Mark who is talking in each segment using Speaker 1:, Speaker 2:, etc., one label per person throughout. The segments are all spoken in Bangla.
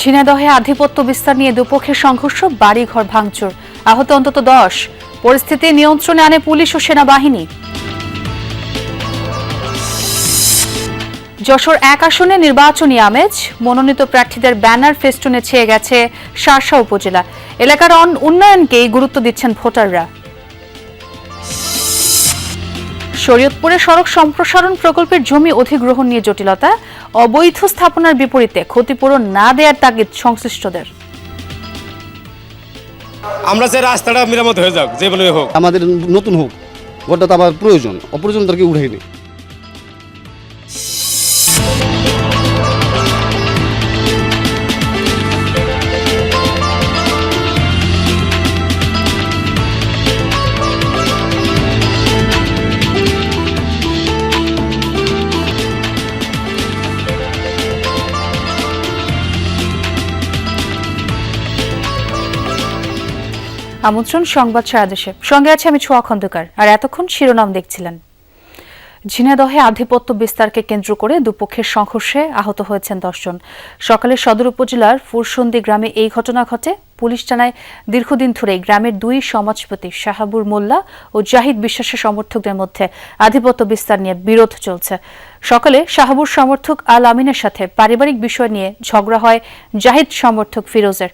Speaker 1: ঝিনাইদহে আধিপত্য বিস্তার নিয়ে দুপক্ষের সংঘর্ষ, বাড়িঘর ভাঙচুর। আহত অন্তত দশ। পরিস্থিতি নিয়ন্ত্রণে আনে পুলিশ ও সেনাবাহিনী। যশোর এক আসনে নির্বাচনী আমেজ, মনোনীত প্রার্থীদের ব্যানার ফেস্টুনে ছেয়ে গেছে শার্শা উপজেলা। এলাকার উন্নয়নকেই গুরুত্ব দিচ্ছেন ভোটাররা। শরীয়তপুরে সড়ক সম্প্রসারণ প্রকল্পের জমি অধিগ্রহণ নিয়ে জটিলতা অবৈধ স্থাপনার বিপরীতে ক্ষতিপূরণ না দেওয়ার তাগিদ সংশ্লিষ্টদের।
Speaker 2: আমরা যে রাস্তাটা মেরামত হয়ে যাক যে বলে হোক।
Speaker 3: আমাদের নতুন হোক ওটা তো আবার প্রয়োজন। অপ্রয়োজন তাদেরকে উঠাইনি
Speaker 1: আমন্ত্রণ সংবাদ সারাদেশে সঙ্গে আছে আমি ছোয়া খন্দকার। আর এতক্ষণ শিরোনাম দেখছিলেন। ঝিনাইদহে আধিপত্য বিস্তারকে কেন্দ্র করে দুপক্ষের সংঘর্ষে আহত হয়েছেন দশজন। সকালে সদর উপজেলার ফুরসন্দি গ্রামে এই ঘটনা ঘটে। পুলিশ জানায়, দীর্ঘদিন ধরে গ্রামের দুই সমাজপতি শাহাবুর মোল্লা ও জাহিদ বিশ্বাসের সমর্থকদের মধ্যে আধিপত্য বিস্তার নিয়ে বিরোধ চলছে। সকালে শাহাবুর সমর্থক আল আমিনের সাথে পারিবারিক বিষয় নিয়ে ঝগড়া হয় জাহিদ সমর্থক ফিরোজের।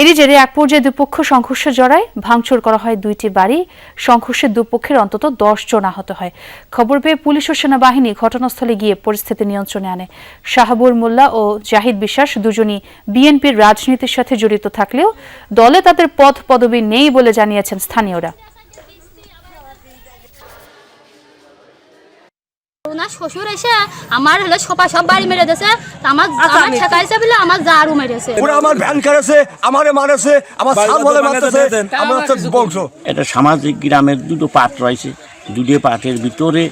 Speaker 1: এরই জেরে এক পর্যায়ে দুপক্ষ সংঘর্ষে জড়ায়। ভাঙচুর করা হয় দুইটি বাড়ি। সংঘর্ষে দুপক্ষের অন্তত দশ জন আহত হয়। খবর পেয়ে পুলিশ ও সেনাবাহিনী ঘটনাস্থলে গিয়ে পরিস্থিতি নিয়ন্ত্রণে আনে। শাহাবুর মোল্লা ও জাহিদ বিশ্বাস দুজনই বিএনপির রাজনীতির সাথে জড়িত থাকলেও দলে তাদের পদ পদবি নেই বলে জানিয়েছেন স্থানীয়রা।
Speaker 4: ওনার শ্বশুর এসে আমার হলে সবাই সব বাড়ি মেরে দিয়েছে। আমার আমার ঠেকাইছে বলে আমার জারু মেরেছে।
Speaker 5: ওরা আমার ভ্যান করেছে আমারে মারেছে আমার সাল বলে মারতেছে। আমার হচ্ছে বংশ।
Speaker 6: এটা সামাজিক গ্রামের দুটো পাট রয়েছে। দুটো পাটের ভিতরে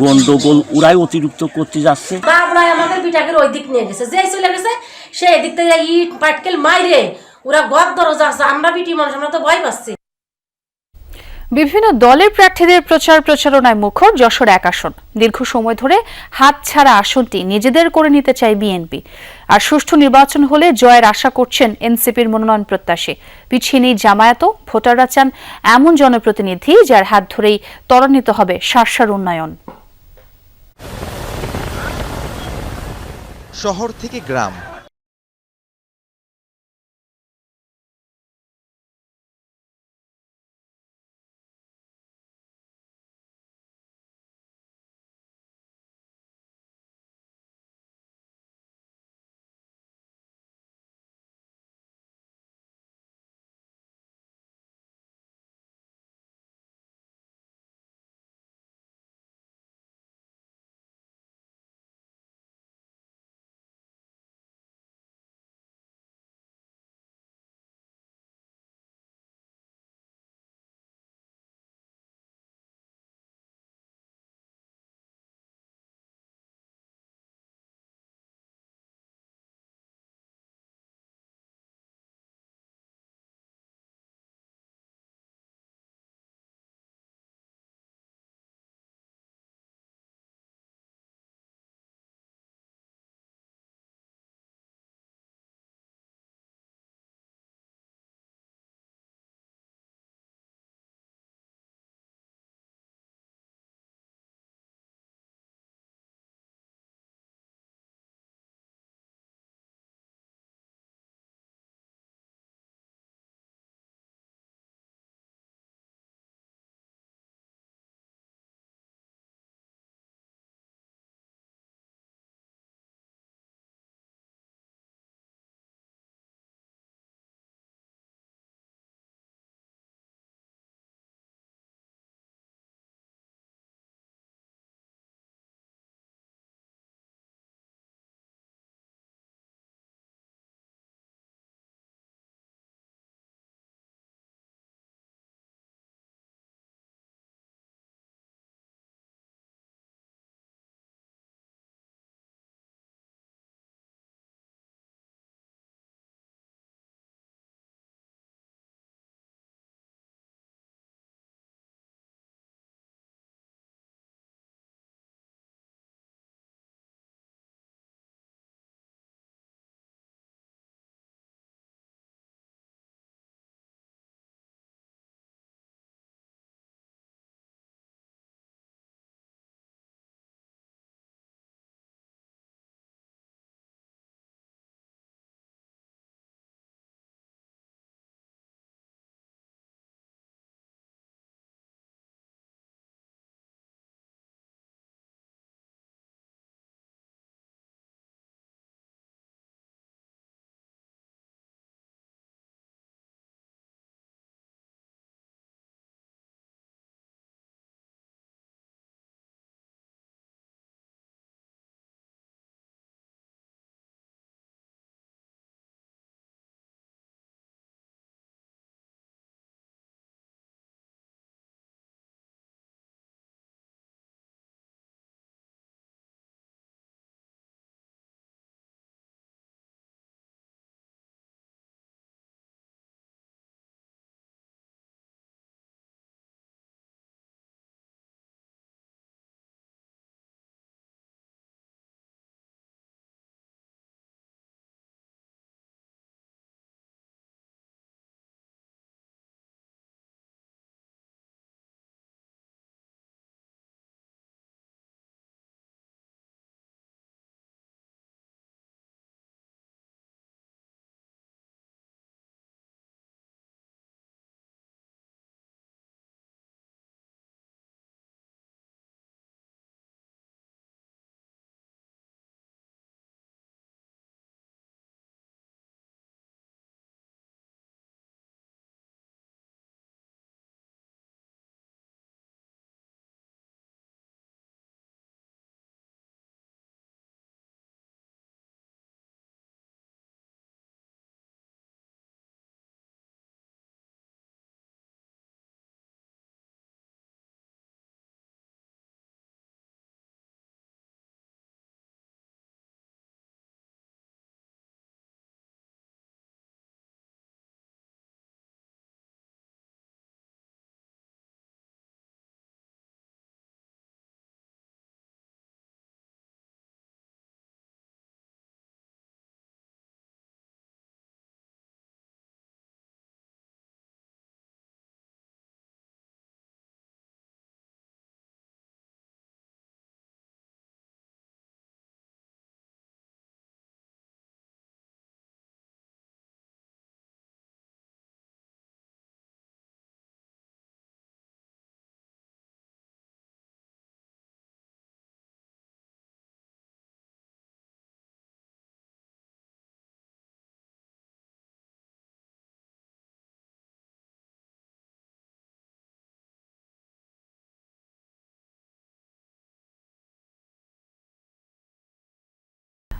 Speaker 6: গন্ডগোল ওরাই অতিরিক্ত করতে যাচ্ছে।
Speaker 7: বাবরাই আমাদের ওই দিক নিয়ে গেছে। যে চলে গেছে সে এদিক থেকে ইট পাটকেল মাইরে ওরা গদ দরজা আছে। আমরা বিটি মানুষ আমরা তো ভয় পাচ্ছি।
Speaker 1: বিভিন্ন দলের প্রার্থীদের প্রচার প্রচারণায় মুখর যশোর এক আসন। দীর্ঘ সময় ধরে হাত ছাড়া আসনটি নিজেদের করে নিতে চায় বিএনপি। আর সুষ্ঠু নির্বাচন হলে জয়ের আশা করছেন এনসিপির মনোনয়ন প্রত্যাশী। পিছিয়ে নেই জামায়াতও। ভোটাররা চান এমন জনপ্রতিনিধি যার হাত ধরেই ত্বরান্বিত হবে শার্শার উন্নয়ন।
Speaker 8: শহর থেকে গ্রাম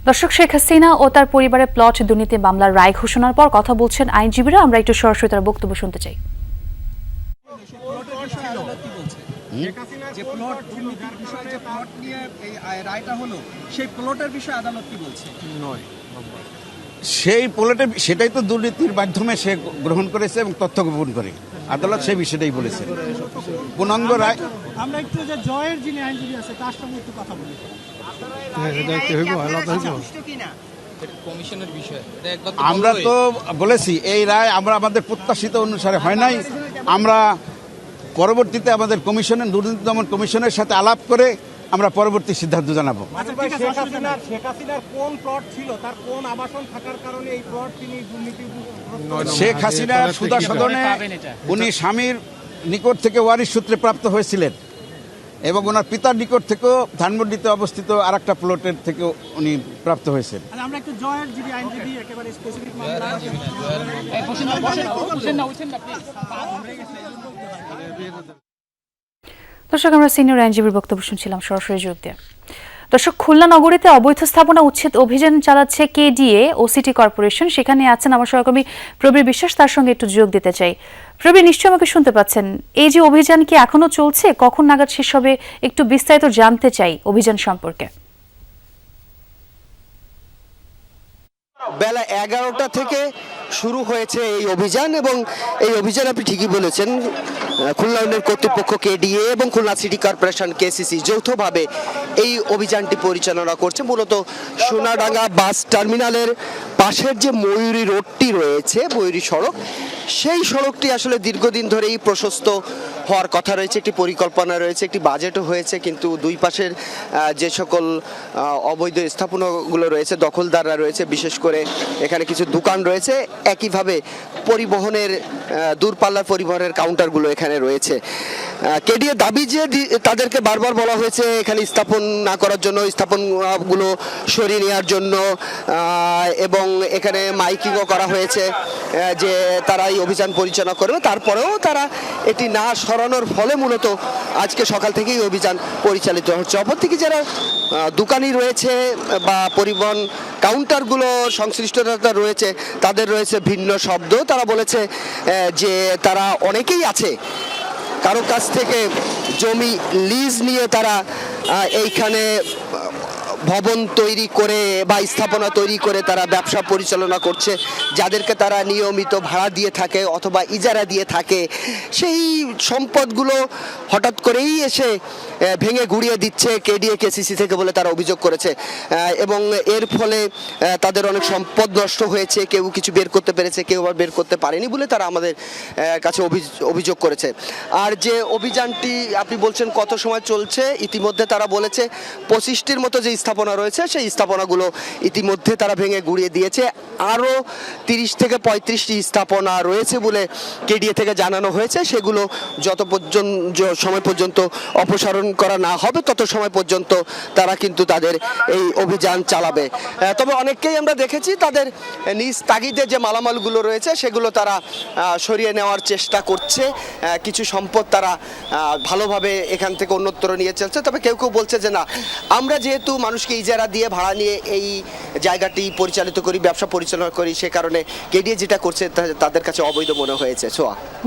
Speaker 1: দর্শক শেখ হাসিনা ও তার পরিবারের প্লট দুর্নীতি মামলার রায় ঘোষণার পর কথা বলছেন আইনজীবীরা। আমরা একটু সরাসরি তার বক্তব্য শুনতে চাই।
Speaker 8: যে প্লট দুর্নীতির বিষয়ে যে প্লট নিয়ে এই রায়টা হলো সেই প্লটের বিষয়ে আদালত কি বলছে?
Speaker 9: সেই পোলেটে সেটাই তো দুর্নীতির মাধ্যমে সে গ্রহণ করেছে এবং তথ্য গোপন করে। আদালত সেই বিষয়টাই বলেছে। পূর্ণাঙ্গ রায়
Speaker 8: আমরা একটু যে জয়ের যিনি আইনজীবী আছে তার সঙ্গে একটু কথা বলি।
Speaker 9: আমরা তো বলেছি এই রায় আমরা আমাদের প্রত্যাশিত অনুসারে হয় নাই। আমরা পরবর্তীতে আমাদের কমিশনের দুর্নীতি দমন কমিশনের সাথে আলাপ করে আমরা পরবর্তী সিদ্ধান্ত জানাব।
Speaker 8: শেখ হাসিনার শেখ হাসিনার কোন প্লট ছিল? তার কোন আবাসন থাকার কারণে এই প্লট তিনি দুর্নীতি
Speaker 9: শেখ হাসিনার সুদা সদনে উনি স্বামীর নিকট থেকে ওয়ারিশ সূত্রে প্রাপ্ত হয়েছিলেন। এবং ওনার পিতার নিকট থেকেও ধানমন্ডিতে অবস্থিত আর একটা প্লটের থেকে উনি প্রাপ্ত হয়েছেন।
Speaker 8: আমরা একটু জয়ের যিনি আইনজীবী একেবারে স্পেসিফিক মামলা।
Speaker 1: দর্শক আমরা সিনিয়র আইনজীবীর বক্তব্য শুনছিলাম সরাসরি যোগ দিয়ে। দর্শক, খুলনা নগরীতে অবৈধ স্থাপনা উচ্ছেদ অভিযান চালাচ্ছে কেডিএ ও সিটি কর্পোরেশন। সেখানে আছেন আমার সহকর্মী প্রবীর বিশ্বাস, তার সঙ্গে একটু যোগ দিতে চাই। প্রবীর, নিশ্চয়ই আমাকে শুনতে পাচ্ছেন। এই যে অভিযান কি এখনও চলছে? কখন নাগাদ শেষ হবে? একটু বিস্তারিত জানতে চাই অভিযান সম্পর্কে।
Speaker 10: বেলা এগারোটা থেকে শুরু হয়েছে এই অভিযান এবং এই অভিযান আপনি ঠিকই বলেছেন, খুলনা উন্নয়ন কর্তৃপক্ষ কেডিএ এবং খুলনা সিটি কর্পোরেশন কেসিসি যৌথভাবে এই অভিযানটি পরিচালনা করছে। মূলত সোনাডাঙ্গা বাস টার্মিনালের পাশের যে ময়ূরী রোডটি রয়েছে, ময়ূরী সড়ক, সেই সড়কটি আসলে দীর্ঘদিন ধরেই প্রশস্ত হওয়ার কথা রয়েছে। একটি পরিকল্পনা রয়েছে, একটি বাজেটও হয়েছে, কিন্তু দুই পাশের যে সকল অবৈধ স্থাপনাগুলো রয়েছে, দখলদাররা রয়েছে, বিশেষ করে এখানে কিছু দোকান রয়েছে, একইভাবে পরিবহনের দূরপাল্লার পরিবহনের কাউন্টারগুলো এখানে রয়েছে। কেডিএ দাবি যে তাদেরকে বারবার বলা হয়েছে, এখানে স্থাপন না করার জন্য, স্থাপনগুলো সরিয়ে নেওয়ার জন্য এবং এখানে মাইকিংও করা হয়েছে যে তারা এই অভিযান পরিচালনা করবে। তারপরেও তারা এটি না সরানোর ফলে মূলত আজকে সকাল থেকেই অভিযান পরিচালিত হচ্ছে। অপরদিকে যারা দোকানি রয়েছে বা পরিবহন কাউন্টারগুলো সংশ্লিষ্টতা রয়েছে, তাদের রয়েছে ভিন্ন শব্দ। তারা বলেছে যে তারা অনেকেই আছে, কারও কাছ থেকে জমি লিজ নিয়ে তারা এইখানে ভবন তৈরি করে বা স্থাপনা তৈরি করে তারা ব্যবসা পরিচালনা করছে, যাদেরকে তারা নিয়মিত ভাড়া দিয়ে থাকে অথবা ইজারা দিয়ে থাকে, সেই সম্পদগুলো হঠাৎ করেই এসে ভেঙে গুড়িয়ে দিচ্ছে কেডিএ, কেসিসি থেকে বলে তারা অভিযোগ করেছে। এবং এর ফলে তাদের অনেক সম্পদ নষ্ট হয়েছে, কেউ কিছু বের করতে পেরেছে, কেউ আবার বের করতে পারেনি বলে তারা আমাদের কাছে অভি- অভিযোগ করেছে। আর যে অভিযানটি আপনি বলছেন কত সময় চলছে, ইতিমধ্যে তারা বলেছে পঁচিশটির মতো যে স্থাপনা রয়েছে, সেই স্থাপনাগুলো ইতিমধ্যে তারা ভেঙে গুড়িয়ে দিয়েছে। আরও তিরিশ থেকে পঁয়ত্রিশটি স্থাপনা রয়েছে বলে কেডিএ থেকে জানানো হয়েছে। সেগুলো যত পর্যন্ত সময় পর্যন্ত অপসারণ করা না হবে, তত সময় পর্যন্ত তারা কিন্তু তাদের এই অভিযান চালাবে। তবে অনেককেই আমরা দেখেছি তাদের নিজ তাগিদে যে মালামালগুলো রয়েছে, সেগুলো তারা সরিয়ে নেওয়ার চেষ্টা করছে। কিছু সম্পদ তারা ভালোভাবে এখান থেকে অন্যত্র নিয়ে চলছে। তবে কেউ কেউ বলছে যে না, আমরা যেহেতু মানুষকে ইজারা দিয়ে ভাড়া নিয়ে এই জায়গাটি পরিচালিত করি, ব্যবসা পরিচালনা করি, সে কারণে কেডিএ যেটা করছে তাদের কাছে অবৈধ মনে হয়েছে।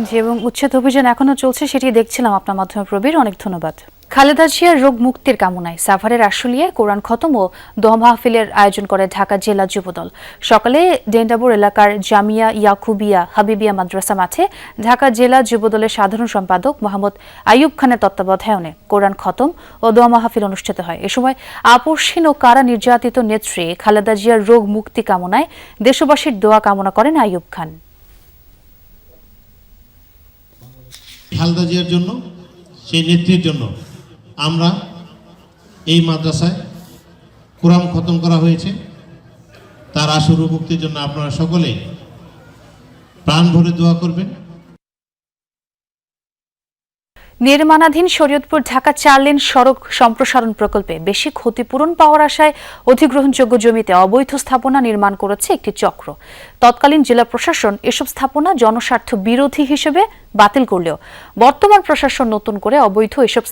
Speaker 1: জি, এবং উচ্ছেদ অভিযান এখনও চলছে, সেটি দেখছিলাম আপনার মাধ্যমে প্রবীর, অনেক ধন্যবাদ। খালেদা জিয়ার রোগ মুক্তির কামনায় সাভারের আশুলিয়ায় কোরআন খতম ও দোয়া মাহফিলের আয়োজন করে ঢাকা জেলা যুবদল। সকালে ডেন্ডাবুর এলাকার জামিয়া ইয়াকুবিয়া হাবিবিয়া মাদ্রাসা মাঠে ঢাকা জেলা যুবদলের সাধারণ সম্পাদক মোহাম্মদ আইয়ুব খানের তত্ত্বাবধায়নে কোরআন খতম ও দোয়া মাহফিল অনুষ্ঠিত হয়। এ সময় আপসহীন ও কারা নির্যাতিত নেত্রী খালেদা জিয়ার রোগ মুক্তি কামনায় দেশবাসীর দোয়া কামনা করেন আইয়ুব খান।
Speaker 11: খালদা জিয়ার জন্য, সেই নেত্রীর জন্য আমরা এই মাদ্রাসায় কোরআন খতম করা হয়েছে। তার আশুর মুক্তির জন্য আপনারা সকলেই প্রাণ ভরে দোয়া করবেন।
Speaker 1: নির্মাণাধীন শরীয়তপুর ঢাকা চার লেন সড়ক সম্প্রসারণ প্রকল্পে বেশি ক্ষতিপূরণ পাওয়ার আশায় অধিগ্রহণযোগ্য জমিতে অবৈধ স্থাপনা নির্মাণ করেছে একটি চক্র। তৎকালীন জেলা প্রশাসন এসব স্থাপনা জনস্বার্থ বিরোধী হিসেবে বাতিল করলেও বর্তমান প্রশাসন নতুন করে অবৈধ এসব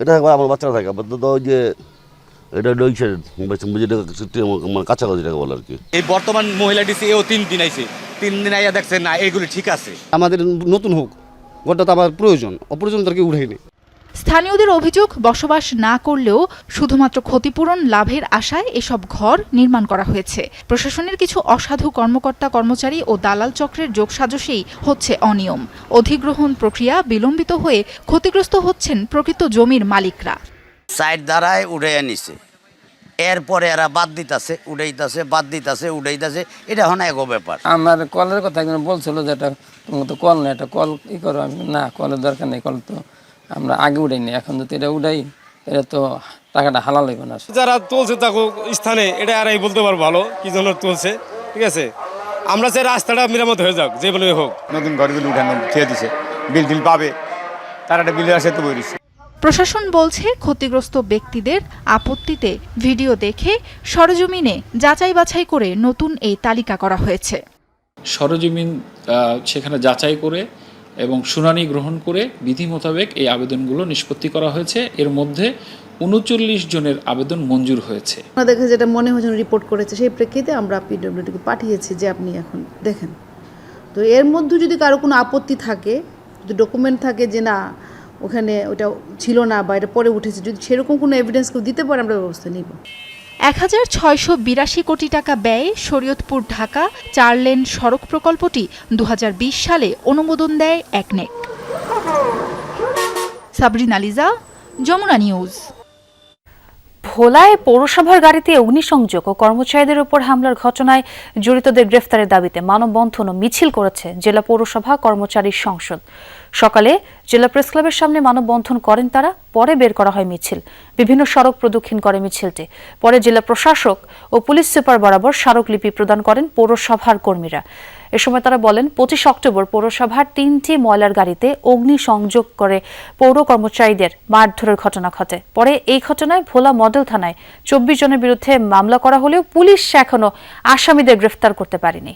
Speaker 3: এটা একবার আমার বাচ্চারা থাকে আবার তো ওই যে এটা ডইছে যেটা কাছাকাছি টাকা বলে আর কি।
Speaker 2: এই বর্তমান মহিলা ডিসি এও তিন দিন আইছে। তিন দিন আইয়া দেখছে না এগুলি ঠিক আছে।
Speaker 3: আমাদের নতুন হোক গোটা তো আমার প্রয়োজন অপ্রয়োজন তার কি উঠাইনি নেই।
Speaker 12: স্থানীয়দের অভিযোগ বসবাস না করলেও শুধুমাত্র ক্ষতিপূরণ লাভের আশায় এসব ঘর নির্মাণ করা হয়েছে। প্রশাসনের কিছু অসাধু কর্মকর্তা কর্মচারী ও দালাল চক্রের যোগসাজশেই হচ্ছে অনিয়ম। অধিগ্রহণ প্রক্রিয়া বিলম্বিত হয়ে ক্ষতিগ্রস্ত হচ্ছেন প্রকৃত জমির মালিকরা।
Speaker 6: সাইড দ্বারায় উড়ে নিছে। এরপরে এরা বাদ দিতাছে উড়াইতাছে বাদ দিতাছে উড়াইতাছে। এটা হন এগো ব্যাপার।
Speaker 13: আমার কলের কথা একজন বলছিল যে এটা তোমার তো কল না এটা কল ই করো আমি? না কলের দরকার নেই কল তো আমরা আগে উড়াই নি এখন যদি এটা উড়াই এটা তো টাকাটা হালাল হইব না।
Speaker 2: যারা তুলছে তাকে স্থানে এটা আর এই বলতে পারব ভালো কি জন্য তুলছে ঠিক আছে? আমরা চাই রাস্তাটা মেরামত হয়ে যাক যে বলে হোক। নতুন ঘরগুলো উঠানো খেয়ে দিছে বিল টিল পাবে তারা একটা বিলের আসে তো বলিস
Speaker 12: প্রশাসন বলছে ক্ষতিগ্রস্ত ব্যক্তিদের আপত্তিতে ভিডিও দেখে সরজমিনে যাচাই বাছাই করে নতুন এই তালিকা করা হয়েছে।
Speaker 13: সরজমিন আহ, সেখানে যাচাই করে এবং শুনানি গ্রহণ করে বিধি মোতাবেক এই আবেদনগুলো নিষ্পত্তি করা হয়েছে। এর মধ্যে উনচল্লিশ জনের আবেদন মঞ্জুর হয়েছে।
Speaker 12: আমাদেরকে যেটা মনে হয়েছে রিপোর্ট করেছে, সেই প্রেক্ষিতে আমরা পিডব্লিউডিকে পাঠিয়েছি যে আপনি এখন দেখেন। তো এর মধ্যে যদি কারও কোনো আপত্তি থাকে, যদি ডকুমেন্ট থাকে যে না, ওখানে ওটা ছিল না বা এটা পরে উঠেছে, যদি সেরকম কোনো এভিডেন্স কেউ দিতে পারে, আমরা ব্যবস্থা নিব। এক হাজার ছয়শো বিরাশি কোটি টাকা ব্যয়ে শরীয়তপুর ঢাকা চার লেন সড়ক প্রকল্পটি দুহাজার বিশ সালে অনুমোদন দেয় একনেক সাবরিন আলিজা, যমুনা নিউজ।
Speaker 1: ভোলায় পৌরসভার গাড়িতে অগ্নিসংযোগ ও কর্মচারীদের উপর হামলার ঘটনায় জড়িতদের গ্রেফতারের দাবিতে মানববন্ধন ও মিছিল করেছে জেলা পৌরসভা কর্মচারী সংসদ। সকালে জেলা প্রেস ক্লাবের সামনে মানববন্ধন করেন তারা, পরে বের করা হয় মিছিল। বিভিন্ন সড়ক প্রদক্ষিণ করে মিছিলটি। পরে জেলা প্রশাসক ও পুলিশ সুপার বরাবর স্মারকলিপি প্রদান করেন পৌরসভার কর্মীরা। এ সময় তারা বলেন, পঁচিশ অক্টোবর পৌরসভার তিনটি ময়লার গাড়িতে অগ্নি সংযোগ করে পৌর কর্মচারীদের মারধরের ঘটনা ঘটে। পরে এই ঘটনায় ভোলা মডেল থানায় চব্বিশ জনের বিরুদ্ধে মামলা করা হলেও পুলিশ এখনও আসামিদের গ্রেফতার করতে পারেনি।